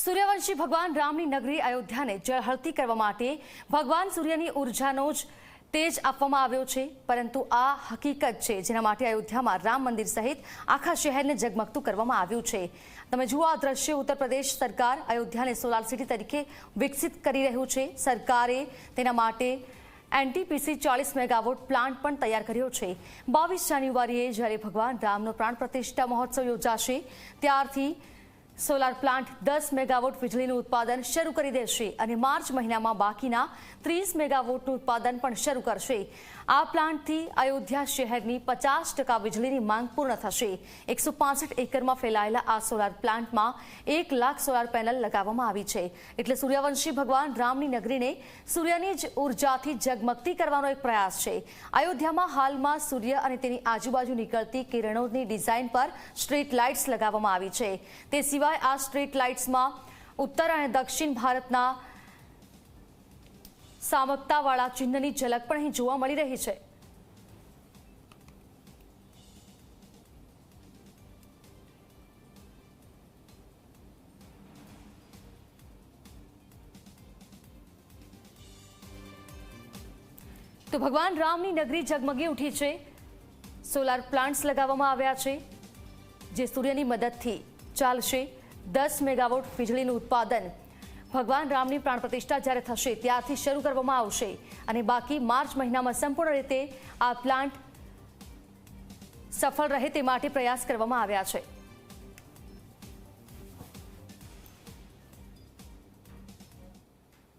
સૂર્યવંશી ભગવાન રામની નગરી અયોધ્યાને જળહળતી કરવા માટે ભગવાન સૂર્યની ઉર્જાનો જ તેજ આપવામાં આવ્યો છે. પરંતુ આ હકીકત છે, જેના માટે અયોધ્યામાં રામ મંદિર સહિત આખા શહેરને જગમગતું કરવામાં આવ્યું છે. તમે જુઓ આ દ્રશ્ય ઉત્તર પ્રદેશ સરકાર અયોધ્યાને સોલાર સિટી તરીકે વિકસિત કરી રહ્યું છે. સરકારે તેના માટે એનટીપીસી ચાલીસ મેગાવોટ પ્લાન્ટ પણ તૈયાર કર્યો છે. બાવીસ જાન્યુઆરીએ જ્યારે ભગવાન રામનો પ્રાણ પ્રતિષ્ઠા મહોત્સવ યોજાશે, ત્યારથી સોલાર પ્લાન્ટ દસ મેગાવોટ વીજળીનું ઉત્પાદન શરૂ કરી દેશે અને માર્ચ મહિનામાં બાકીના ત્રીસ મેગાવોટનું ઉત્પાદન પણ શરૂ કરશે. આ પ્લાન્ટથી અયોધ્યા શહેરની પચાસ ટકા વીજળીની માંગ પૂર્ણ થશે. એકસો એકરમાં ફેલાયેલા આ સોલાર પ્લાન્ટમાં એક લાખ સોલાર પેનલ લગાવવામાં આવી છે. એટલે સૂર્યવંશી ભગવાન રામની નગરીને સૂર્યની જ ઉર્જાથી જગમગતી કરવાનો એક પ્રયાસ છે. અયોધ્યામાં હાલમાં સૂર્ય અને તેની આજુબાજુ નીકળતી કિરણોની ડિઝાઇન પર સ્ટ્રીટ લાઇટ્સ લગાવવામાં આવી છે. તે સિવાય આ સ્ટ્રીટ લાઇટ્સમાં ઉત્તર અને દક્ષિણ ભારતના સામકતાવાળા ચિહ્નની ઝલક પણ અહીં જોવા મળી રહી છે. તો ભગવાન રામની નગરી ઝગમગી ઉઠી છે. સોલાર પ્લાન્ટ્સ લગાવવામાં આવ્યા છે, જે સૂર્યની મદદથી ચાલશે. દસ મેગાવોટ વીજળીનું ઉત્પાદન. ભગવાન રામની પ્રાણ પ્રતિષ્ઠા જ્યારે થશે, ત્યારથી શરૂ કરવામાં આવશે. અને બાકી માર્ચ મહિનામાં સંપૂર્ણ રીતે આ પ્લાન્ટ સફળ રહે તે માટે પ્રયાસ કરવામાં આવ્યા છે.